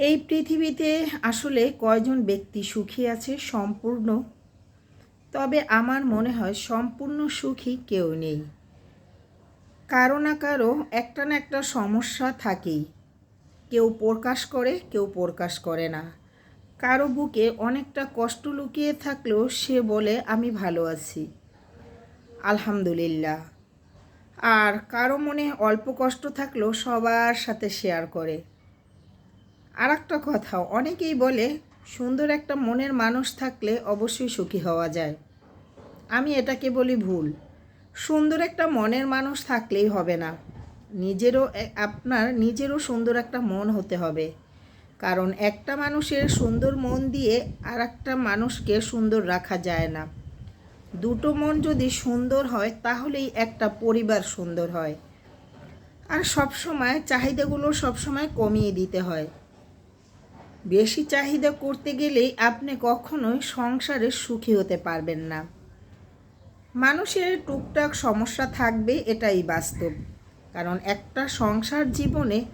এই পৃথিবীতে আসলে কয়জন ব্যক্তি সুখী আছে সম্পূর্ণ? তবে আমার মনে হয় সম্পূর্ণ সুখী কেউ নেই। কারও না কারও একটা না একটা সমস্যা থাকেই। কেউ প্রকাশ করে, কেউ প্রকাশ করে না। কারও বুকে অনেকটা কষ্ট লুকিয়ে থাকলেও সে বলে, আমি ভালো আছি। আলহামদুলিল্লাহ। আর কারও মনে অল্প কষ্ট থাকলেও সবার সাথে শেয়ার করে। আর একটা কথা, অনেকেই বলে সুন্দর একটা মনের মানুষ থাকলে অবশ্যই সুখী হওয়া যায়। আমি এটাকে বলি ভুল। সুন্দর একটা মনের মানুষ থাকলেই হবে না। নিজেরও আপনার নিজেরও সুন্দর একটা মন হতে হবে। কারণ একটা মানুষের সুন্দর মন দিয়ে আর একটা মানুষকে সুন্দর রাখা যায় না। দুটো মন যদি সুন্দর হয়, তাহলেই একটা পরিবার সুন্দর হয়। আর সব সময় চাহিদাগুলো সবসময় কমিয়ে দিতে হয়। বেশি চাহিদা করতে গেলেই আপনি কখনোই সংসারে সুখী হতে পারবেন না। মানুষের টুকটাক সমস্যা থাকবে এটাই বাস্তব। কারণ একটা সংসার জীবনে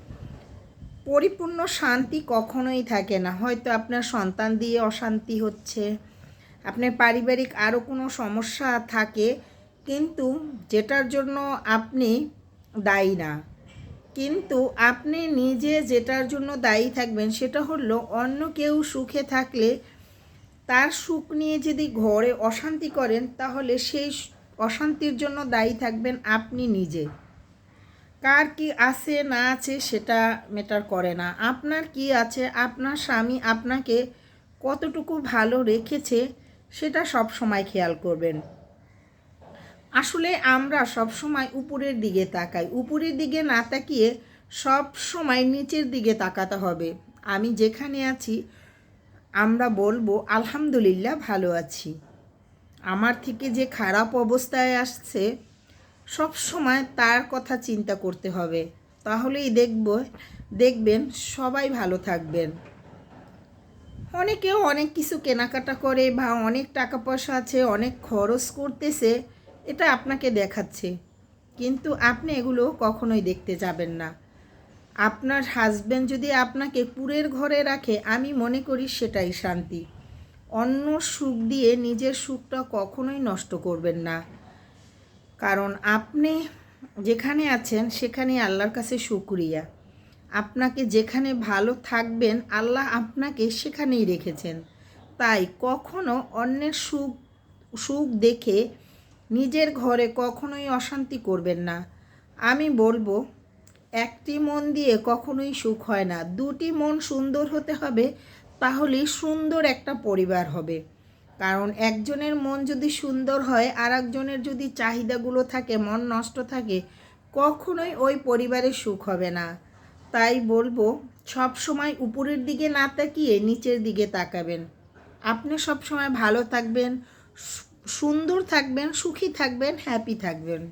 পরিপূর্ণ শান্তি কখনোই থাকে না। হয়তো আপনার সন্তান দিয়ে অশান্তি হচ্ছে, আপনার পারিবারিক আরও কোনো সমস্যা থাকে, কিন্তু যেটার জন্য আপনি দায়ী না। কিন্তু আপনি নিজে যেটার জন্য দায়ী থাকবেন সেটা হলো অন্য কেউ সুখে থাকলে তার সুখ নিয়ে যদি ঘরে অশান্তি করেন, তাহলে সেই অশান্তির জন্য দায়ী থাকবেন আপনি নিজে। কার কি আছে, না আছে সেটা মেটার করে না। আপনার কি আছে, আপনার স্বামী আপনাকে কতটুকু ভালো রেখেছে, সেটা সব সময় খেয়াল করবেন। আসলে আমরা সব সময় উপরের দিকে তাকাই। উপরের দিকে না তাকিয়ে সব সময় নিচের দিকে তাকাতে হবে। আমি যেখানে আছি, আমরা বলব, আলহামদুলিল্লাহ, ভালো আছি। আমার থেকে যে খারাপ অবস্থায় আসছে সব সময় তার কথা চিন্তা করতে হবে। তাহলেই দেখব, দেখবেন সবাই ভালো থাকবেন। অনেকেও অনেক কিছু কেনাকাটা করে বা অনেক টাকা পয়সা আছে, অনেক খরচ করতেছে। এটা আপনাকে দেখাচ্ছে। কিন্তু আপনি এগুলো কখনোই দেখতে যাবেন না। আপনার হাজব্যান্ড যদি আপনাকে পুরের ঘরে রাখে, আমি মনে করি সেটাই শান্তি। অন্য সুখ দিয়ে নিজের সুখটা কখনোই নষ্ট করবেন না। কারণ আপনি যেখানে আছেন, সেখানে আল্লাহর কাছে শুক্রিয়া। আপনাকে যেখানে ভালো থাকবেন, আল্লাহ আপনাকে সেখানেই রেখেছেন। তাই কখনো অন্যের সুখ সুখ দেখে নিজের ঘরে কখনোই অশান্তি করবেন না। আমি বলব, একটি মন দিয়ে কখনোই সুখ হয় না। দুটি মন সুন্দর হতে হবে, তাহলেই সুন্দর একটা পরিবার হবে। কারণ একজনের মন যদি সুন্দর হয় আর একজনের যদি চাহিদাগুলো থাকে, মন নষ্ট থাকে, কখনোই ওই পরিবারে সুখ হবে না। তাই বলব, সব সময় উপরের দিকে না তাকিয়ে নিচের দিকে তাকাবেন। আপনি সব সময় ভালো থাকবেন সুন্দর থাকবেন সুখী থাকবেন হ্যাপি থাকবেন।